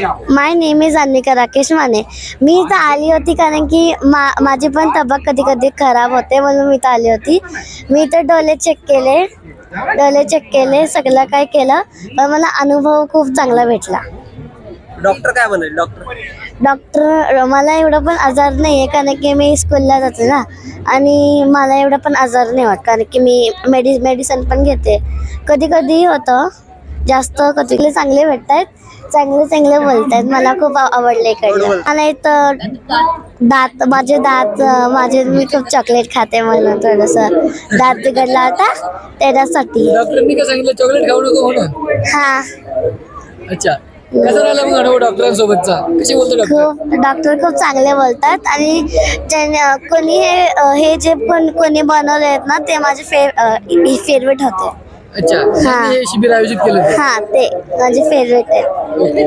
My name is Annika Rakesh Mane मी इथं आली होती कारण की मा माझी पण तब्येत कधी कधी खराब होते म्हणून मी इथं आली होती. मी इथं डोळे चेक केले. डोळे चेक केले. सगळं काय केलं. पण मला अनुभव खूप चांगला भेटला. डॉक्टर काय म्हणाले? डॉक्टर डॉक्टर मला एवढा पण आजार नाही आहे कारण की मी स्कूलला जाते ना. आणि मला एवढा पण आजार नाही होत कारण की मी मेडि मेडिसिन पण घेते. कधी कधी होतं. जास्त कधी चांगले भेटत आहेत चांगले चांगले बोलत आहेत मला खूप आव- आवडले इकडलं मला इथं दात माझे दात माझे मी खूप चॉकलेट खाते म्हणून थोडंसं. दात बिघडला होता त्याच्यासाठी. डॉक्टरांनी काय सांगितलं? चॉकलेट खाऊ नको म्हणून. हा. अच्छा. कसा राहिला मग अनुभव डॉक्टरांसोबतचा? कसे बोलतो डॉक्टर? खूप डॉक्टर खूप चांगले बोलतात. आणि ज्याने कोणी हे हे जे पण कोणी बनवले आहेत ना ते माझे फेवरेट होते. अच्छा. त्यांनी हे शिबिर आयोजित केलं होतं. हा ते. माझे फेवरेट ओके.